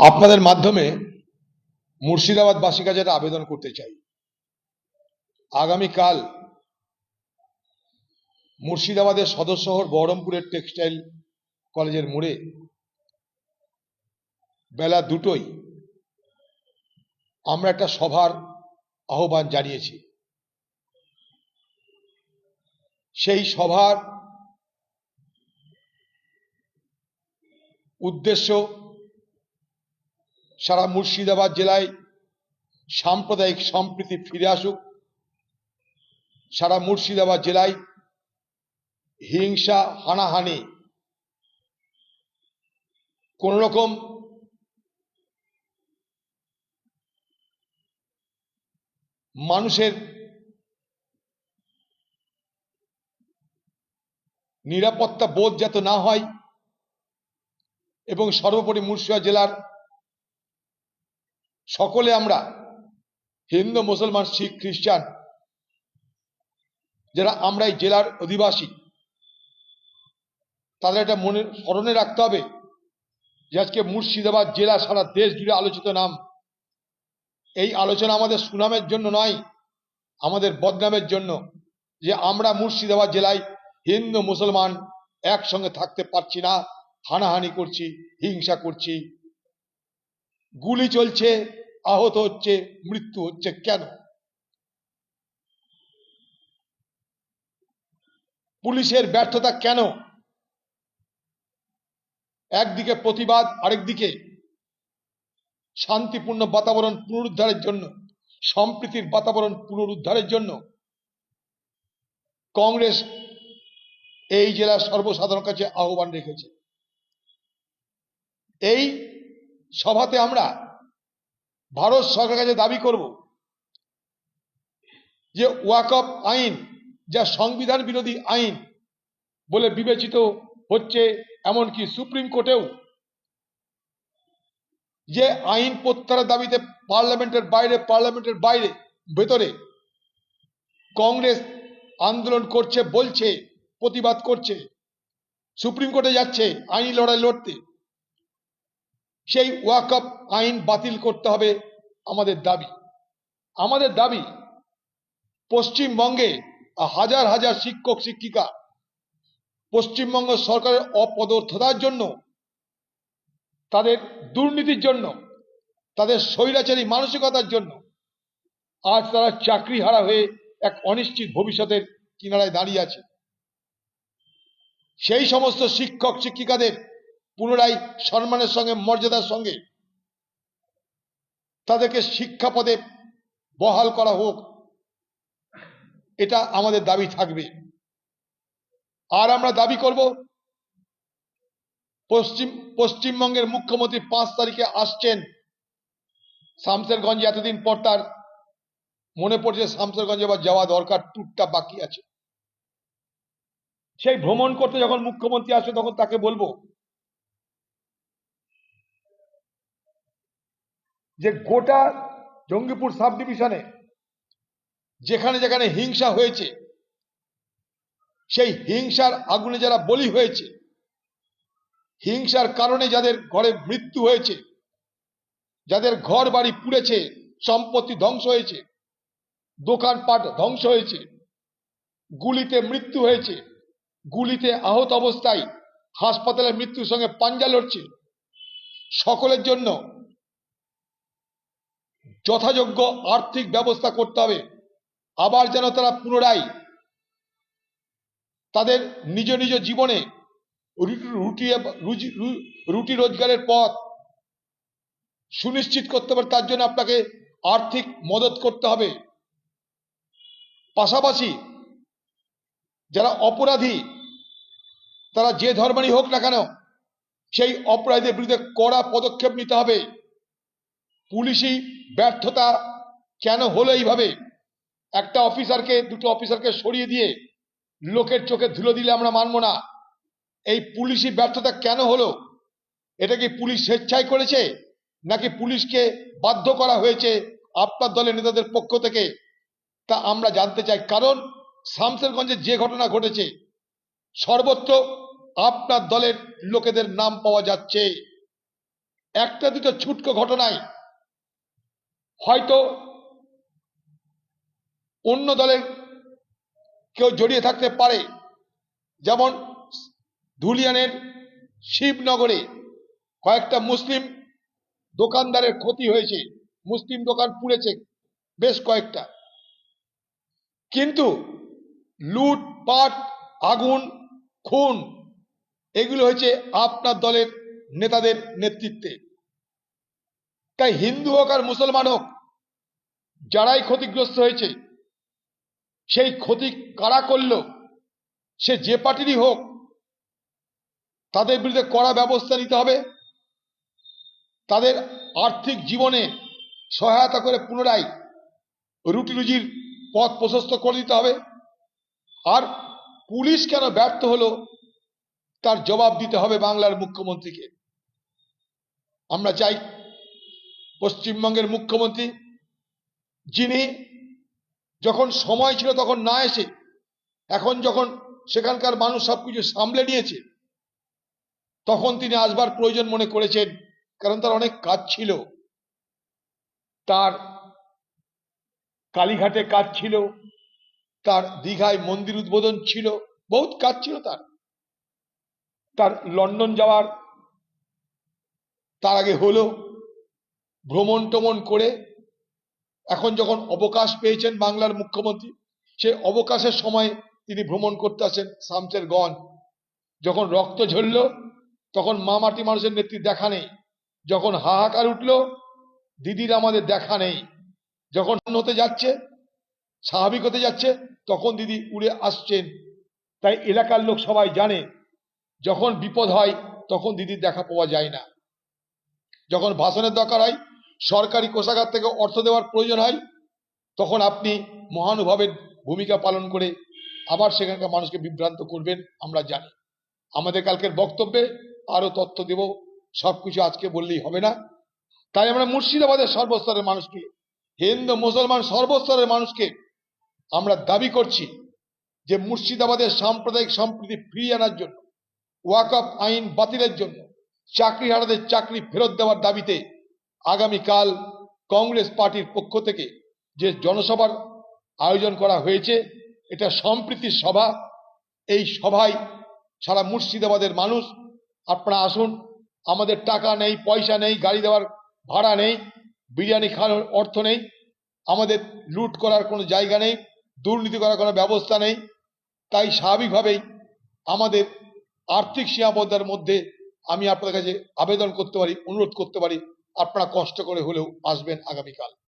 আপনাদের মাধ্যমে মুর্শিদাবাদবাসীর কাছে একটা আবেদন করতে চাই। আগামীকাল মুর্শিদাবাদের সদর শহর বহরমপুরের টেক্সটাইল কলেজের মোড়ে বেলা দুটোই আমরা একটা সভার আহ্বান জানিয়েছি। সেই সভার উদ্দেশ্য সারা মুর্শিদাবাদ জেলায় সাম্প্রদায়িক সম্প্রীতি ফিরে আসুক। সারা মুর্শিদাবাদ জেলায় হিংসা, হানাহানি কোন রকম মানুষের নিরাপত্তা বোধ যাতে না হয় এবং সর্বোপরি মুর্শিদাবাদ জেলার সকলে আমরা হিন্দু, মুসলমান, শিখ, খ্রিস্টান, যারা আমরা এই জেলার অধিবাসী, তাদের এটা মনে, স্মরণে রাখতে হবে যে আজকে মুর্শিদাবাদ জেলা সারা দেশ জুড়ে আলোচিত নাম। এই আলোচনা আমাদের সুনামের জন্য নয়, আমাদের বদনামের জন্য যে আমরা মুর্শিদাবাদ জেলায় হিন্দু, মুসলমান একসঙ্গে থাকতে পারছি না, হানাহানি করছি, হিংসা করছি। গুলি চলছে আহত হচ্ছে, মৃত্যু হচ্ছে কেন? পুলিশের ব্যর্থতা কেন? একদিকে প্রতিবাদ, আরেকদিকে শান্তিপূর্ণ বাতাবরণ পুনরুদ্ধারের জন্য, সম্প্রীতির বাতাবরণ পুনরুদ্ধারের জন্য কংগ্রেস এই জেলার সর্বসাধারণ কাছে আহ্বান রেখেছে। এই সভাতে আমরা ভারত সরকারের কাছে দাবি করব যে ওয়াকফ আইন, যা সংবিধান বিরোধী আইন বলে বিবেচিত হচ্ছে, এমনকি সুপ্রিম কোর্টেও যে আইন প্রত্যাহারের দাবিতে পার্লামেন্টের বাইরে পার্লামেন্টের বাইরে, ভেতরে কংগ্রেস আন্দোলন করছে, বলছে, প্রতিবাদ করছে, সুপ্রিম কোর্টে যাচ্ছে, আইনি লড়াই লড়তে। সেই ওয়াকআপ আইন বাতিল করতে হবে আমাদের দাবি। আমাদের দাবি, পশ্চিমবঙ্গে হাজার হাজার শিক্ষক, শিক্ষিকা পশ্চিমবঙ্গ সরকারের অপদর্থতার জন্য, তাদের দুর্নীতির জন্য, তাদের স্বৈরাচারী মানসিকতার জন্য আজ তারা চাকরি হারা হয়ে এক অনিশ্চিত ভবিষ্যতের কিনারায় দাঁড়িয়ে আছে। সেই সমস্ত শিক্ষক, শিক্ষিকাদের পুনরায় সম্মানের সঙ্গে, মর্যাদার সঙ্গে তাদেরকে শিক্ষা পদে বহাল করা হোক, এটা আমাদের দাবি থাকবে। আর আমরা দাবি করব, পশ্চিম, পশ্চিমবঙ্গের মুখ্যমন্ত্রী পাঁচ তারিখে আসছেন শামসেরগঞ্জে, এতদিন পর তার মনে পড়ছে শামসেরগঞ্জে আবার যাওয়া দরকার টুকটা বাকি আছে। সেই ভ্রমণ করতে যখন মুখ্যমন্ত্রী আসবে, তখন তাকে বলব যে গোটা জঙ্গিপুর সাব ডিভিশনে যেখানে যেখানে হিংসা হয়েছে, সেই হিংসার আগুনে যারা বলি হয়েছে, হিংসার কারণে যাদের ঘরে মৃত্যু হয়েছে, যাদের ঘর বাড়ি পুড়েছে, সম্পত্তি ধ্বংস হয়েছে, দোকানপাট ধ্বংস হয়েছে, গুলিতে মৃত্যু হয়েছে, গুলিতে আহত অবস্থায় হাসপাতালে মৃত্যুর সঙ্গে পাঞ্জা লড়ছে, সকলের জন্য যথাযোগ্য আর্থিক ব্যবস্থা করতে হবে। আবার যেন তারা পুনরায় তাদের নিজ নিজ জীবনে রুটি রুটি রোজগারের পথ সুনিশ্চিত করতে পারে তার জন্য আপনাকে আর্থিক মদত করতে হবে। পাশাপাশি যারা অপরাধী, তারা যে ধর্মেরই হোক না কেন, সেই অপরাধীদের বিরুদ্ধে কড়া পদক্ষেপ নিতে হবে। পুলিশি ব্যর্থতা কেন হলো এইভাবে? একটা অফিসারকে, দুটো অফিসারকে সরিয়ে দিয়ে লোকের চোখে ধুলো দিলে আমরা মানব না। এই পুলিশি ব্যর্থতা কেন হলো? এটা কি পুলিশ স্বেচ্ছায় করেছে? নাকি পুলিশকে বাধ্য করা হয়েছে আপনার দলের নেতাদের পক্ষ থেকে? তা আমরা জানতে চাই। কারণ শামসেরগঞ্জে যে ঘটনা ঘটেছে, সর্বত্র আপনার দলের লোকেদের নাম পাওয়া যাচ্ছে। একটা দুটো ছুটকো ঘটনায় হয়তো অন্য দলের কেউ জড়িয়ে থাকতে পারে। যেমন ধুলিয়ানের শিবনগরে কয়েকটা মুসলিম দোকানদারের ক্ষতি হয়েছে। মুসলিম দোকান পুড়েছে বেশ কয়েকটা। কিন্তু লুট পাট আগুন, খুন, এগুলো হয়েছে আপনার দলের নেতাদের নেতৃত্বে। তাই হিন্দু হোক আর মুসলমান হোক, যারাই ক্ষতিগ্রস্ত হয়েছে, সেই ক্ষতি কারা করল, সে যে পার্টিরই হোক, তাদের বিরুদ্ধে কড়া ব্যবস্থা নিতে হবে। তাদের আর্থিক জীবনে সহায়তা করে পুনরায় রুটি রুজির পথ প্রশস্ত করে দিতে হবে। আর পুলিশ কেন ব্যর্থ হলো, তার জবাব দিতে হবে বাংলার মুখ্যমন্ত্রীকে। আমরা চাই পশ্চিমবঙ্গের মুখ্যমন্ত্রী, যিনি যখন সময় ছিল তখন না এসে, এখন যখন সেখানকার মানুষ সবকিছু সামলে নিয়েছে, তখন তিনি আসবার প্রয়োজন মনে করেছেন, কারণ তার অনেক কাজ ছিল। তার কালীঘাটে কাজ ছিল, তার দীঘায় মন্দির উদ্বোধন ছিল, বহুত কাজ ছিল তার। তার লন্ডন যাওয়ার, তার আগে হলো ভ্রমণ টমন করে এখন যখন অবকাশ পেয়েছেন বাংলার মুখ্যমন্ত্রী সে অবকাশের সময় তিনি ভ্রমণ করতে আসেন শামসের গঞ্জ। যখন রক্ত ঝরল, তখন মা মাটি মানুষের নেত্রী দেখা নেই। যখন হাহাকার উঠল, দিদির আমাদের দেখা নেই। যখন হতে যাচ্ছে, স্বাভাবিক হতে যাচ্ছে, তখন দিদি উড়ে আসছেন। তাই এলাকার লোক সবাই জানে, যখন বিপদ হয়, তখন দিদির দেখা পাওয়া যায় না। যখন ভাষণের দরকার হয় সরকারি কোষাগার থেকে অর্থ দেওয়ার প্রয়োজন হয়, তখন আপনি মহানুভাবের ভূমিকা পালন করে আবার সেখানকার মানুষকে বিভ্রান্ত করবেন, আমরা জানি। আমাদের কালকের বক্তব্যে আরও তথ্য দেব, সবকিছু আজকে বললেই হবে না। তাই আমরা মুর্শিদাবাদের সর্বস্তরের মানুষকে, হিন্দু, মুসলমান সর্বস্তরের মানুষকে আমরা দাবি করছি যে মুর্শিদাবাদের সাম্প্রদায়িক সম্প্রীতি ফিরিয়ে আনার জন্য, ওয়াকফ আইন বাতিলের জন্য চাকরি হারাদের চাকরি ফেরত দেওয়ার দাবিতে আগামীকাল কংগ্রেস পার্টির পক্ষ থেকে যে জনসভার আয়োজন করা হয়েছে, এটা সম্প্রীতির সভা। এই সভায় সারা মুর্শিদাবাদের মানুষ, আপনারা আসুন, আমাদের টাকা নেই, পয়সা নেই, গাড়ি দেওয়ার ভাড়া নেই, বিরিয়ানি খাওয়ার অর্থ নেই, আমাদের লুট করার কোনো জায়গা নেই, দুর্নীতি করার কোনো ব্যবস্থা নেই। তাই স্বাভাবিকভাবেই আমাদের আর্থিক সীমাবদ্ধার মধ্যে আমি আপনাদের কাছে আবেদন করতে পারি, অনুরোধ করতে পারি। আপনারা কষ্ট করে হলেও আসবেন আগামীকাল।